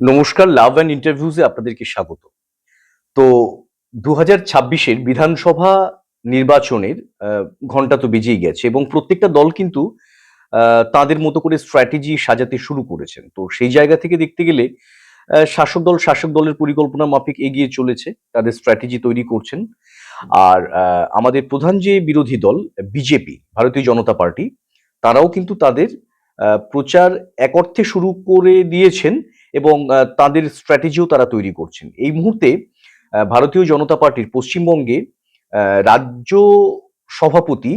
নমস্কার love and ইন্টারভিউজে আপনাদেরকে স্বাগত। তো দু হাজার ছাব্বিশের বিধানসভা নির্বাচনের ঘণ্টা তো বেজেই গেছে এবং প্রত্যেকটা দল কিন্তু তাদের মতো করে স্ট্র্যাটেজি সাজাতে শুরু করেছেন। তো সেই জায়গা থেকে দেখতে গেলে শাসক দল শাসক দলের পরিকল্পনা মাফিক এগিয়ে চলেছে, তাদের স্ট্র্যাটেজি তৈরি করছেন। আর আমাদের প্রধান যে বিরোধী দল, বিজেপি, ভারতীয় জনতা পার্টি, তারাও কিন্তু তাদের প্রচার এক অর্থে শুরু করে দিয়েছেন। এবং তাদের স্ট্র্যাটেজিও তারা তৈরি করছেন। এই মুহূর্তে ভারতীয় জনতা পার্টির পশ্চিমবঙ্গে রাজ্য সভাপতি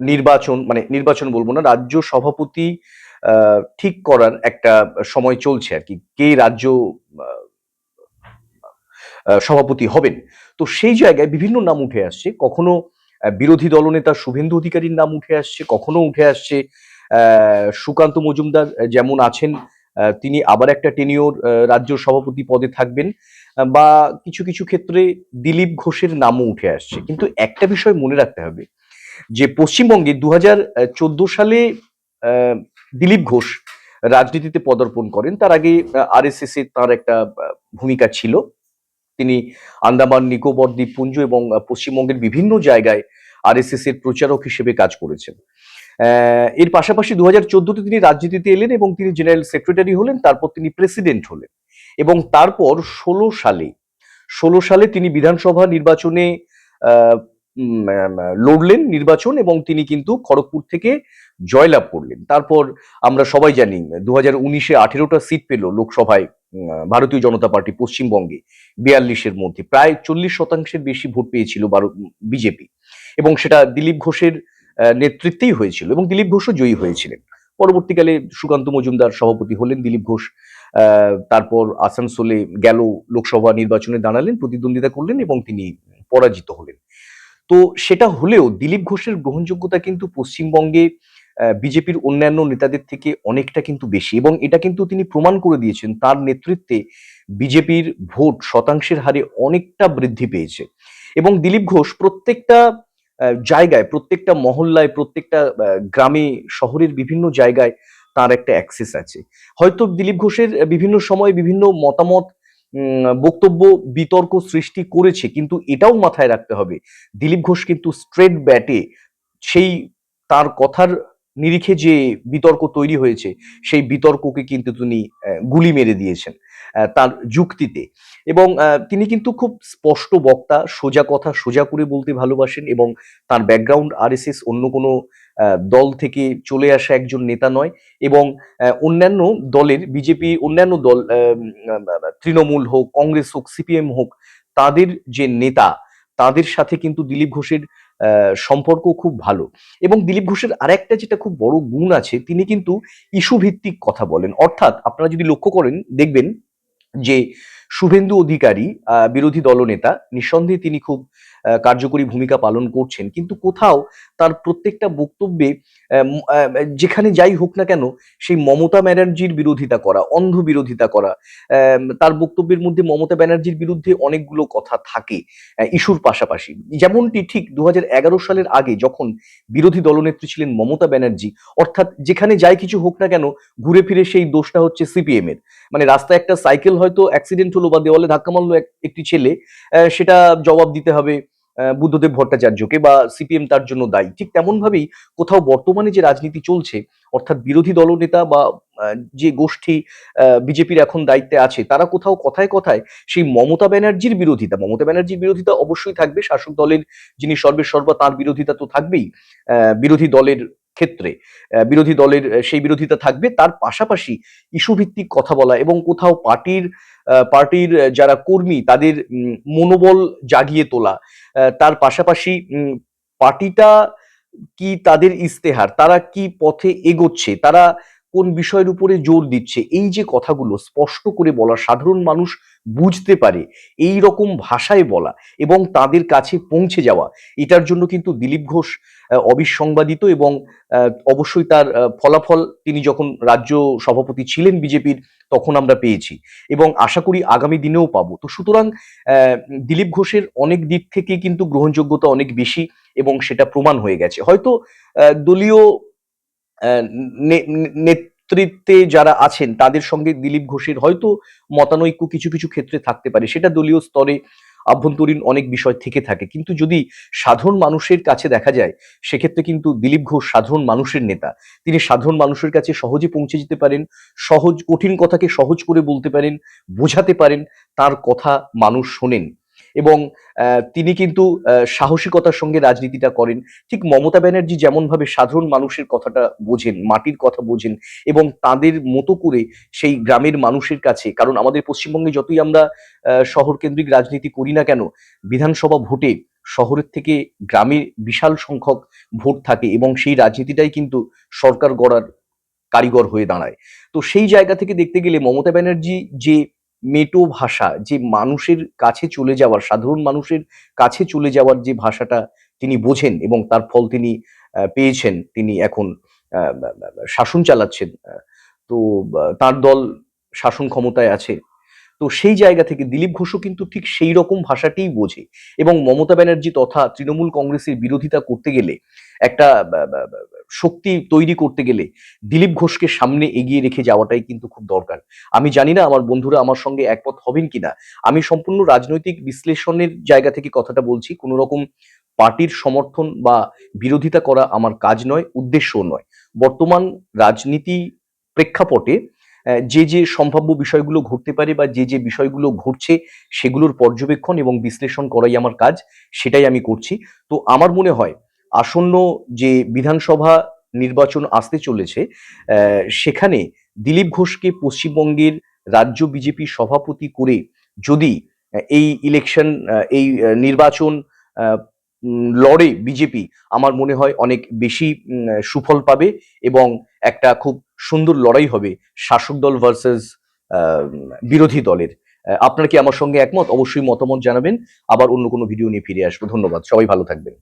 নির্বাচন মানে নির্বাচন বলব না, রাজ্য সভাপতি ঠিক করার একটা সময় চলছে আর কি, কে রাজ্য সভাপতি হবেন। তো সেই জায়গায় বিভিন্ন নাম উঠে আসছে, কখনো বিরোধী দলনেতা শুভেন্দু অধিকারীর নাম উঠে আসছে, কখনো উঠে আসছে সুকান্ত মজুমদার যেমন আছেন তিনি আবার একটা টেনিওর রাজ্য সভাপতি পদে থাকবেন। বা কিছু কিছু ক্ষেত্রে দিলীপ ঘোষের নামও উঠে আসছে। কিন্তু একটা বিষয় মনে রাখতে হবে, যে পশ্চিমবঙ্গে দু সালে দিলীপ ঘোষ রাজনীতিতে পদার্পণ করেন। তার আগে আরএসএস এ তার একটা ভূমিকা ছিল। তিনি আন্দামান, নিকোবর, দ্বীপপুঞ্জ এবং পশ্চিমবঙ্গের বিভিন্ন জায়গায় আরএসএস এর প্রচারক হিসেবে কাজ করেছেন। এর পাশাপাশি দু হাজার চোদ্দতে তিনি রাজনীতিতে এলেন এবং তিনি জেনারেল সেক্রেটারি হলেন তারপর তিনি প্রেসিডেন্ট হলেন এবং তারপর ষোলো সালে ষোলো সালে তিনি বিধানসভা নির্বাচনে লড়লেন নির্বাচন এবং তিনি কিন্তু খড়গপুর থেকে জয়লাভ করলেন। তারপর আমরা সবাই জানি দু হাজার উনিশে আঠেরোটা সিট পেল লোকসভায় ভারতীয় জনতা পার্টি পশ্চিমবঙ্গে বিয়াল্লিশের মধ্যে। প্রায় চল্লিশ শতাংশের বেশি ভোট পেয়েছিল বিজেপি। এবং সেটা দিলীপ ঘোষের আহ, নেতৃত্বেই হয়েছিল এবং দিলীপ ঘোষও জয়ী হয়েছিলেন। পরবর্তীকালে সুকান্ত মজুমদার সভাপতি হলেন দিলীপ ঘোষ তারপর আসানসোলে গেল লোকসভা নির্বাচনে দাঁড়ালেন, প্রতিদ্বন্দ্বিতা করলেন এবং তিনি পরাজিত হলেন। তো সেটা হলেও দিলীপ ঘোষের গ্রহণযোগ্যতা কিন্তু পশ্চিমবঙ্গে বিজেপির অন্যান্য নেতাদের থেকে অনেকটা কিন্তু বেশি এবং এটা কিন্তু তিনি প্রমাণ করে দিয়েছেন, তার নেতৃত্বে বিজেপির ভোট শতাংশের হারে অনেকটা বৃদ্ধি পেয়েছে। এবং দিলীপ ঘোষ প্রত্যেকটা জায়গায়, প্রত্যেকটা মহল্লায়, প্রত্যেকটা গ্রামে, শহরের বিভিন্ন জায়গায় তার একটা অ্যাক্সেস আছে। হয়তো দিলীপ ঘোষের বিভিন্ন সময় বিভিন্ন মতামত বক্তব্য, বিতর্ক সৃষ্টি করেছে, কিন্তু এটাও মাথায় রাখতে হবে। দিলীপ ঘোষ কিন্তু স্ট্রেট ব্যাটে সেই তার কথার নিরিখে যে বিতর্ক তৈরি হয়েছে, সেই বিতর্ককে কিন্তু তিনি গুলি মেরে দিয়েছেন তার যুক্তিতে। এবং তিনি কিন্তু খুব স্পষ্ট বক্তা, সোজা কথা সোজা করে বলতে ভালোবাসেন এবং তার ব্যাকগ্রাউন্ড আরএসএস অন্য কোনো দল থেকে চলে আসা একজন নেতা নয় এবং অন্যান্য দলের বিজেপি অন্যান্য দল তৃণমূল হোক, কংগ্রেস হোক সিপিএম হোক, তাদের যে নেতা, তাদের সাথে কিন্তু দিলীপ ঘোষের সম্পর্ক খুব ভালো। এবং দিলীপ ঘোষের আরেকটা যেটা খুব বড় গুণ আছে, তিনি কিন্তু ইস্যু ভিত্তিক কথা বলেন। অর্থাৎ আপনারা যদি লক্ষ্য করেন, দেখবেন যে শুভেন্দু অধিকারী বিরোধী দলনেতা, নিঃসন্দেহে তিনি খুব কার্যকরী ভূমিকা পালন করছেন। কিন্তু কোথাও তার প্রত্যেকটা বক্তব্যে যেখানে যাই হোক না কেন, সেই মমতা ব্যানার্জির বিরোধিতা করা, অন্ধ বিরোধিতা করা তার বক্তব্যের মধ্যে মমতা ব্যানার্জির বিরুদ্ধে অনেকগুলো কথা থাকে ইস্যুর পাশাপাশি। যেমনটি ঠিক দু হাজার এগারো সালের আগে যখন বিরোধী দলনেত্রী ছিলেন মমতা ব্যানার্জি, অর্থাৎ যেখানে যাই কিছু হোক না কেন, ঘুরে ফিরে সেই দোষটা হচ্ছে সিপিএম এর মানে রাস্তায় একটা সাইকেল হয়তো অ্যাক্সিডেন্ট হলো বা দেওয়ালে ধাক্কা মারলো একটি ছেলে সেটা জবাব দিতে হবে বুদ্ধদেব ভট্টাচার্যকে বা সিপিএম তার জন্য দায়ী। ঠিক তেমন ভাবেই কোথাও বর্তমানে যে রাজনীতি চলছে, অর্থাৎ বিরোধী দলনেতা বা যে গোষ্ঠী বিজেপির এখন দায়িত্বে আছে, তারা কোথাও কথায় কথায় সেই মমতা ব্যানার্জির বিরোধিতা, মমতা ব্যানার্জির বিরোধিতা অবশ্যই থাকবে। শাসক দলের যিনি সর্বেসর্বা তার বিরোধিতা তো থাকবেই। বিরোধী দলের ক্ষেত্রে বিরোধী দলের সেই বিরোধিতা থাকবে। তার পাশাপাশি ইস্যু ভিত্তিক কথা বলা এবং কোথাও পার্টির পার্টির যারা কর্মী তাদের মনোবল জাগিয়ে তোলা তার পাশাপাশি পার্টিটা কি তাদের ইস্তেহার তারা কি পথে এগোচ্ছে, তারা কোন বিষয়ের উপরে জোর দিচ্ছে? এই যে কথাগুলো স্পষ্ট করে বলা সাধারণ মানুষ বুঝতে পারে, এই রকম ভাষায় বলা এবং তাদের কাছে পৌঁছে যাওয়া, এটার জন্য কিন্তু দিলীপ ঘোষ অবিসংবাদিত এবং অবশ্যই তার ফলাফল তিনি যখন রাজ্য সভাপতি ছিলেন বিজেপির, তখন আমরা পেয়েছি এবং আশা করি আগামী দিনেও পাবো। তো সুতরাং দিলীপ ঘোষের অনেক দিক থেকে কিন্তু গ্রহণযোগ্যতা অনেক বেশি এবং সেটা প্রমাণ হয়ে গেছে। হয়তো দলীয় নেতৃত্বে যারা আছেন, তাদের সঙ্গে দিলীপ ঘোষের হয়তো মতানৈক্য কিছু কিছু ক্ষেত্রে থাকতে পারে। সেটা দলীয় স্তরে আভ্যন্তরীণ অনেক বিষয় থেকে থাকে। কিন্তু যদি সাধারণ মানুষের কাছে দেখা যায়, সেক্ষেত্রে কিন্তু দিলীপ ঘোষ সাধারণ মানুষের নেতা। তিনি সাধারণ মানুষের কাছে সহজে পৌঁছে যেতে পারেন, সহজ, কঠিন কথাকে সহজ করে বলতে পারেন, বোঝাতে পারেন, তার কথা মানুষ শোনেন। এবং তিনি কিন্তু সাহসিকতার সঙ্গে রাজনীতিটা করেন। ঠিক মমতা ব্যানার্জি যেমনভাবে সাধারণ মানুষের কথাটা বোঝেন, মাটির কথা বোঝেন এবং তাদের মতো করে সেই গ্রামের মানুষের কাছে, কারণ আমাদের পশ্চিমবঙ্গে যতই আমরা শহর কেন্দ্রিক রাজনীতি করি না কেন, বিধানসভা ভোটে শহরের থেকে গ্রামে বিশাল সংখ্যক ভোট থাকে এবং সেই রাজনীতিটাই কিন্তু সরকার গড়ার কারিগর হয়ে দাঁড়ায়। তো সেই জায়গা থেকে দেখতে গেলে মমতা ব্যানার্জি যে মেটো ভাষা, যে মানুষের কাছে চলে যাওয়ার, সাধারণ মানুষের কাছে চলে যাওয়ার যে ভাষাটা তিনি বোঝেন এবং তার ফল তিনি পেয়েছেন, তিনি এখন শাসন চালাচ্ছেন। তো তার দল শাসন ক্ষমতায় আছে। তো সেই জায়গা থেকে দিলীপ ঘোষও কিন্তু ঠিক সেই রকম ভাষাটিই বোঝে। এবং মমতা ব্যানার্জি তথা তৃণমূল কংগ্রেসের বিরোধিতা করতে গেলে, একটা শক্তি তৈরি করতে গেলে দিলীপ ঘোষকে সামনে এগিয়ে রেখে যাওয়াটাই কিন্তু খুব দরকার। আমি জানি না আমার বন্ধুরা আমার সঙ্গে একমত হবেন কিনা। আমি সম্পূর্ণ রাজনৈতিক বিশ্লেষণের জায়গা থেকে কথাটা বলছি, কোনো রকম পার্টির সমর্থন বা বিরোধিতা করা আমার কাজ নয়, উদ্দেশ্যও নয়। বর্তমান রাজনীতি প্রেক্ষাপটে যে যে সম্ভাব্য বিষয়গুলো ঘটতে পারে বা যে যে বিষয়গুলো ঘটছে সেগুলোর পর্যবেক্ষণ এবং বিশ্লেষণ করাই আমার কাজ, সেটাই আমি করছি। তো আমার মনে হয় আসন্ন যে বিধানসভা নির্বাচন আসতে চলেছে সেখানে দিলীপ ঘোষকে পশ্চিমবঙ্গের রাজ্য বিজেপি সভাপতি করে যদি এই ইলেকশন এই নির্বাচন লড়ে বিজেপি, আমার মনে হয় অনেক বেশি সুফল পাবে এবং একটা খুব সুন্দর লড়াই হবে শাসক দল ভার্সেস বিরোধী দলের। আপনার কি আমার সঙ্গে একমত? অবশ্যই মতামত জানাবেন। আবার অন্য কোনো ভিডিও নিয়ে ফিরে আসব। ধন্যবাদ। সবাই ভালো থাকবেন।